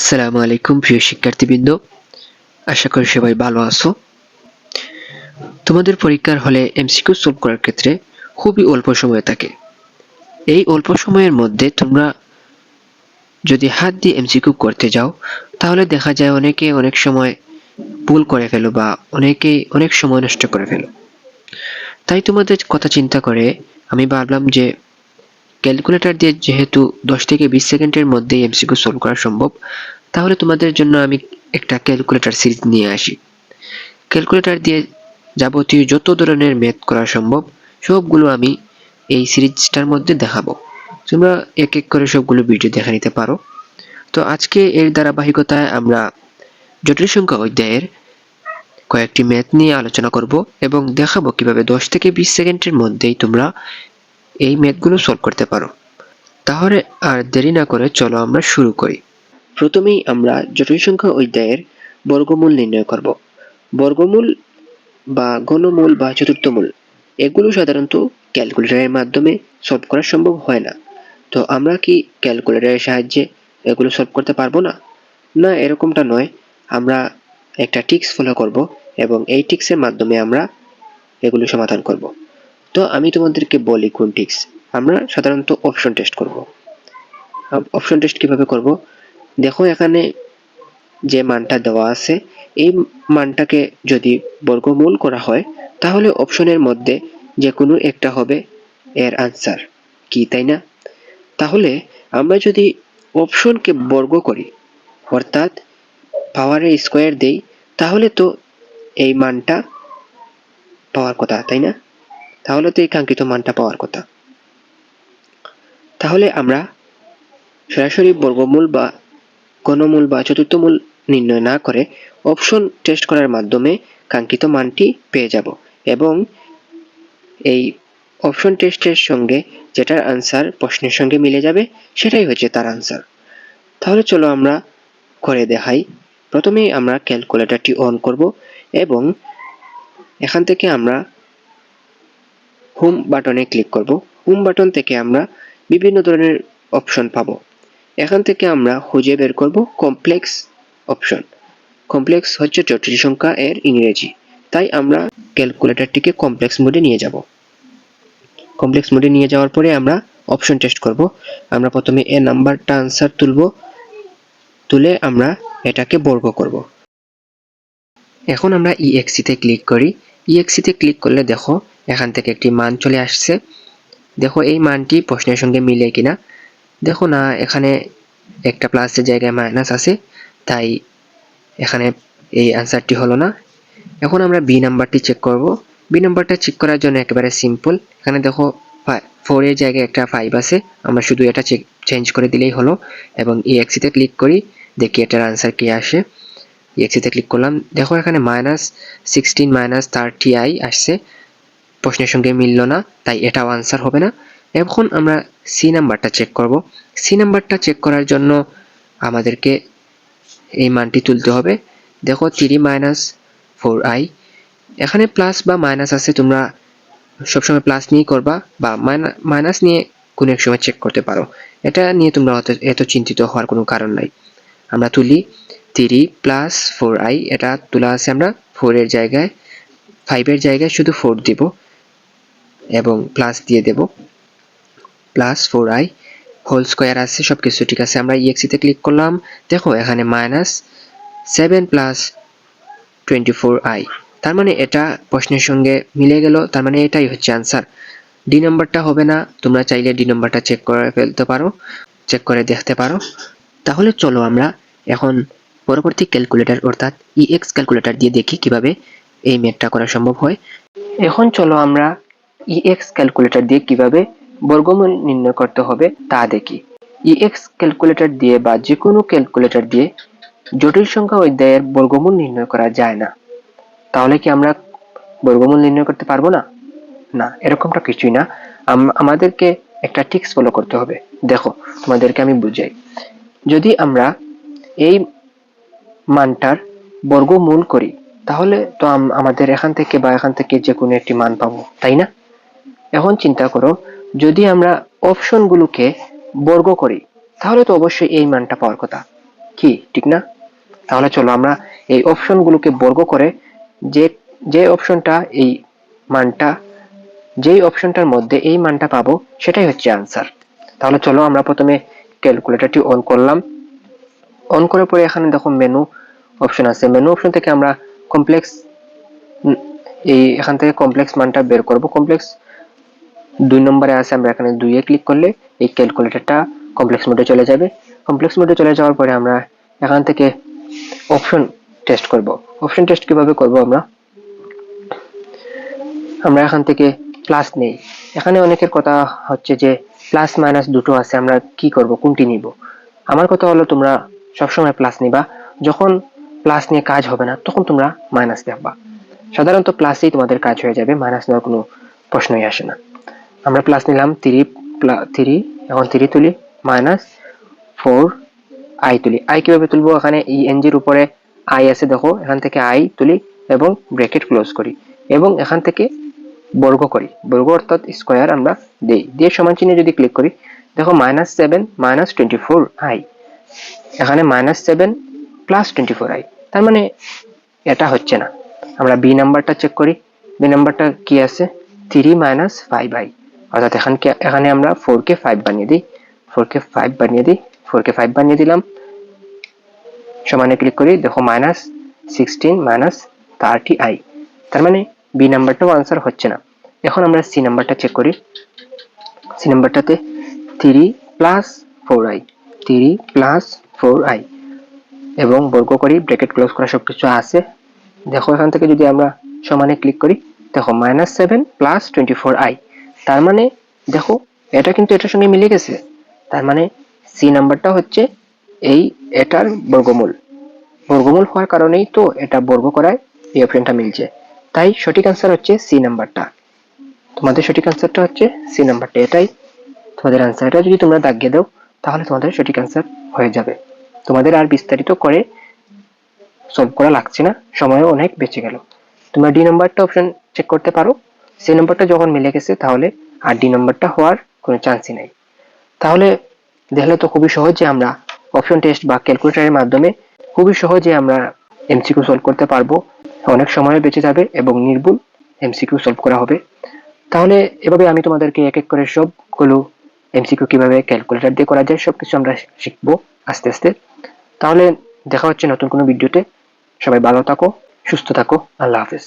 আসসালামু আলাইকুম, প্রিয় শিক্ষার্থীবৃন্দ। আশা করি সবাই ভালো আছো। তোমাদের পরীক্ষার হলে এমসিকিউ সলভ করার ক্ষেত্রে খুবই অল্প সময় থাকে। এই অল্প সময়ের মধ্যে তোমরা যদি হাত দিয়ে এমসিকিউ করতে যাও, তাহলে দেখা যায় অনেকে অনেক সময় ভুল করে ফেলো বা অনেকেই অনেক সময় নষ্ট করে ফেলো। তাই তোমাদের কথা চিন্তা করে আমি ভাবলাম যে ক্যালকুলেটর দিয়ে যেহেতু দশ থেকে বিশ সেকেন্ডের মধ্যে এমসিকিউ সলভ করা সম্ভব, তাহলে তোমাদের জন্য আমি একটা ক্যালকুলেটর সিরিজ নিয়ে আসি। ক্যালকুলেটর দিয়ে যাবতীয় যত ধরনের ম্যাথ করা সম্ভব, সবগুলো আমি এই সিরিজটার মধ্যে দেখাবো। তোমরা এক এক করে সবগুলো ভিডিও দেখে নিতে পারো। তো আজকে এর ধারাবাহিকতায় আমরা জটিল সংখ্যা অধ্যায়ের কয়েকটি ম্যাথ নিয়ে আলোচনা করব এবং দেখাবো কীভাবে দশ থেকে বিশ সেকেন্ডের মধ্যেই তোমরা এই ম্যাথগুলো সলভ করতে পারো। তাহলে আর দেরি না করে চলো আমরা শুরু করি। প্রথমেই আমরা জটিল সংখ্যা অধ্যায়ের বর্গমূল নির্ণয় করব। বর্গমূল বা ঘনমূল বা চতুর্থমূল এগুলো সাধারণত ক্যালকুলেটরের মাধ্যমে সলভ করা সম্ভব হয় না। তো আমরা কি ক্যালকুলেটরের সাহায্যে এগুলো সলভ করতে পারব না? না, এরকমটা নয়। আমরা একটা টিক্স ফলো করব এবং এই টিক্সের মাধ্যমে আমরা এগুলো সমাধান করব। তো আমি তোমাদেরকে বলি কোন টিক্স আমরা সাধারণত অপশন টেস্ট করব। অপশন টেস্ট কীভাবে করব? দেখো এখানে যে মানটা দেওয়া আছে, এই মানটাকে যদি বর্গমূল করা হয়, তাহলে অপশনের মধ্যে যে কোনো একটা হবে এর আনসার কি, তাই না? তাহলে আমরা যদি অপশনকে বর্গ করি, অর্থাৎ পাওয়ারের স্কোয়ার দেই, তাহলে তো এই মানটা পাওয়ার কথা, তাই না? তাহলে তো এই কাঙ্ক্ষিত মানটা পাওয়ার কথা। তাহলে আমরা সরাসরি বর্গমূল বা ঘনমূল বা চতুর্থমূল নির্ণয় না করে অপশন টেস্ট করার মাধ্যমে কাঙ্ক্ষিত মানটি পেয়ে যাব এবং এই অপশন টেস্টের সঙ্গে যেটার আনসার প্রশ্নের সঙ্গে মিলে যাবে, সেটাই হচ্ছে তার আনসার তাহলে চলো আমরা করে দেখাই। প্রথমেই আমরা ক্যালকুলেটরটি অন করব এবং এখান থেকে আমরা হোম বাটনে ক্লিক করব। হোম বাটন থেকে আমরা বিভিন্ন ধরনের অপশন পাবো। এখান থেকে আমরা খুঁজে বের করব কমপ্লেক্স অপশন কমপ্লেক্স হচ্ছে জটিল সংখ্যা এর ইংরেজি। তাই আমরা ক্যালকুলেটরটিকে কমপ্লেক্স মোডে নিয়ে যাব। কমপ্লেক্স মোডে নিয়ে যাওয়ার পরে আমরা অপশন টেস্ট করব। আমরা প্রথমে এ নাম্বারটা আনসার তুলব। তুলে আমরা এটাকে বর্গ করব। এখন আমরা ইএক্সিতে ক্লিক করি। ইএক্সিতে ক্লিক করলে দেখো, এখান থেকে একটি মান চলে আসছে। দেখো, এই মানটি প্রশ্নের সঙ্গে মিলে কিনা। দেখো না, এখানে একটা প্লাসের জায়গায় মাইনাস আছে, তাই এখানে এই আনসারটি হলো না। এখন আমরা বি নাম্বারটি চেক করব। বি নাম্বারটা চেক করার জন্য একেবারে সিম্পল এখানে দেখো ফোর এর জায়গায় একটা ফাইভ আছে। আমরা শুধু এটা চেক চেঞ্জ করে দিলেই হলো। এবং ইএক্সিতে ক্লিক করি, দেখি এটার আনসার কি আসে। ইএক্সিতে ক্লিক করলাম। দেখো এখানে minus sixteen minus thirty i আসছে। প্রশ্নের সঙ্গে মিলল না, তাই এটাও আনসার হবে না। এখন আমরা সি নাম্বারটা চেক করব। সি নাম্বারটা চেক করার জন্য আমাদেরকে এই মানটি তুলতে হবে। দেখো থ্রি মাইনাস ফোর আই এখানে প্লাস বা মাইনাস আছে, তোমরা সবসময় প্লাস নিয়ে করবা বা মাইনাস নিয়ে কোনো এক সময় চেক করতে পারো। এটা নিয়ে তোমরা এত চিন্তিত হওয়ার কোনো কারণ নাই। আমরা তুলি। থ্রি প্লাস ফোর আই এটা তোলা আছে আমরা ফোরের জায়গায় ফাইভের জায়গায় শুধু ফোর দিব এবং প্লাস দিয়ে দেব। Plus four i whole square আছে সব কিছু ঠিক আছে। আমরা ইএক্সিতে ক্লিক করলাম, দেখো এখানে minus seven plus twenty four i তার মানে এটা প্রশ্নের সঙ্গে মিলে গেল, তার মানে এটাই হচ্ছে আনসার ডি নাম্বারটা হবে না, তোমরা চাইলে ডি নাম্বারটা চেক করে ফেলতে পারো চেক করে দেখতে পারো। তাহলে চলো আমরা এখন পরবর্তী ক্যালকুলেটর অর্থাৎ ইএক্স ক্যালকুলেটর দিয়ে দেখি কীভাবে এই ম্যাথটা করা সম্ভব হয়। এখন চলো আমরা ইএক্স ক্যালকুলেটর দিয়ে কীভাবে বর্গমূল নির্ণয় করতে হবে তা দেখি। ইএক্স ক্যালকুলেটর দিয়ে বা যে কোনো ক্যালকুলেটর দিয়ে জটিল সংখ্যা অধ্যায়ের বর্গমূল নির্ণয় করা যায় না। তাহলে কি আমরা বর্গমূল নির্ণয় করতে পারব না? না, এরকমটা কিছুই না। আমাদেরকে একটা টিক্স ফলো করতে হবে। দেখো, তোমাদেরকে আমি বুঝাই। যদি আমরা এই মানটার বর্গমূল করি, তাহলে তো আমাদের এখান থেকে বা এখান থেকে যে কোনো একটি মান পাবো, তাই না? এখন চিন্তা করো, যদি আমরা অপশনগুলোকে বর্গ করি, তাহলে তো অবশ্যই এই মানটা পাওয়ার কথা। কি, ঠিক না? তাহলে চলো আমরা এই অপশনগুলোকে বর্গ করে, যে যে অপশনটা এই মানটা, যেই অপশনটার মধ্যে এই মানটা পাবো, সেটাই হচ্ছে আনসার তাহলে চলো আমরা প্রথমে ক্যালকুলেটরটি অন করলাম। অন করার পরে এখানে দেখো মেনু অপশন আছে। মেনু অপশন থেকে আমরা কমপ্লেক্স এই এখান থেকে কমপ্লেক্স মানটা বের করব। কমপ্লেক্স দুই নম্বরে আছে, আমরা এখানে দুইয়ে ক্লিক করলে এই ক্যালকুলেটরটা কমপ্লেক্স মোডে চলে যাবে। কমপ্লেক্স মোডে চলে যাওয়ার পরে আমরা এখান থেকে অপশন টেস্ট করব। অপশন টেস্ট কীভাবে করব আমরা? আমরা এখান থেকে প্লাস নেই। এখানে অনেকের কথা হচ্ছে যে প্লাস মাইনাস দুটো আছে, আমরা কি করব? কোনটি নিব? আমার কথা হলো তোমরা সবসময় প্লাস নিবা। যখন প্লাস নিয়ে কাজ হবে না, তখন তোমরা মাইনাস দেখবা সাধারণত প্লাসেই তোমাদের কাজ হয়ে যাবে মাইনাস নেওয়ার কোনো প্রশ্নই আসে না। আমরা প্লাস নিলাম থ্রি থ্রি এখন থ্রি তুলি মাইনাস ফোর আই তুলি। আই কীভাবে তুলবো? এখানে ই এনজির উপরে আই আছে দেখো, এখান থেকে আই তুলি এবং ব্র্যাকেট ক্লোজ করি এবং এখান থেকে বর্গ করি। বর্গ অর্থাৎ স্কোয়ার আমরা দেই। দিয়ে সমান চিহ্নে যদি ক্লিক করি, দেখো minus seven minus twenty four i এখানে minus seven plus twenty four i তার মানে এটা হচ্ছে না। আমরা বি নাম্বারটা চেক করি। বি নাম্বারটা কি আছে? থ্রি মাইনাস ফাইভ আই অর্থাৎ এখানে এখানে আমরা ফোর কে ফাইভ বানিয়ে দিই। ফোর কে ফাইভ বানিয়ে দিই। ফোর কে ফাইভ বানিয়ে দিলাম। সমানে ক্লিক করি। দেখো minus sixteen minus thirty i তার মানে বি নাম্বারটাও আনসার হচ্ছে না। এখন আমরা সি নাম্বারটা চেক করি। C নাম্বারটাতে three plus four i three plus four i এবং বর্গ করি ব্র্যাকেট ক্লোজ করা সবকিছু আছে। দেখো, এখান থেকে যদি আমরা সমানে ক্লিক করি, দেখো minus seven plus twenty four i তার মানে দেখো, এটা কিন্তু এটার সঙ্গে মিলে গেছে। তার মানে সি নাম্বারটা হচ্ছে এই এটার বর্গমূল। বর্গমূল হওয়ার কারণেই তো এটা বর্গ করায়, এই অপশনটা মিলছে। তাই সঠিক আনসার হচ্ছে সি নাম্বারটা তোমাদের সঠিক আনসারটা হচ্ছে সি নাম্বারটা এটাই তোমাদের আনসারটা যদি তোমরা দাগিয়ে দাও, তাহলে তোমাদের সঠিক আনসার হয়ে যাবে। তোমাদের আর বিস্তারিত করে সলভ করা লাগছে না, সময়ও অনেক বেঁচে গেল। তোমরা ডি নাম্বারটা অপশন চেক করতে পারো। সি নাম্বারটা যখন মিলে গেছে, তাহলে আর ডি নাম্বারটা হওয়ার কোনো চান্সই নাই। তাহলে দেখলে তো খুবই সহজে আমরা অপশন টেস্ট বা ক্যালকুলেটরের মাধ্যমে খুবই সহজে আমরা এমসিকিউ সলভ করতে পারব। অনেক সময় বেঁচে যাবে এবং নির্ভুল এমসিকিউ সলভ করা হবে। তাহলে এভাবে আমি তোমাদেরকে এক এক করে সবগুলো এমসিকিউ কীভাবে ক্যালকুলেটর দিয়ে করা যায়, সবকিছু আমরা শিখব আস্তে আস্তে। তাহলে দেখা হচ্ছে নতুন কোনো ভিডিওতে। সবাই ভালো থাকো সুস্থ থাকো আল্লাহ হাফেজ।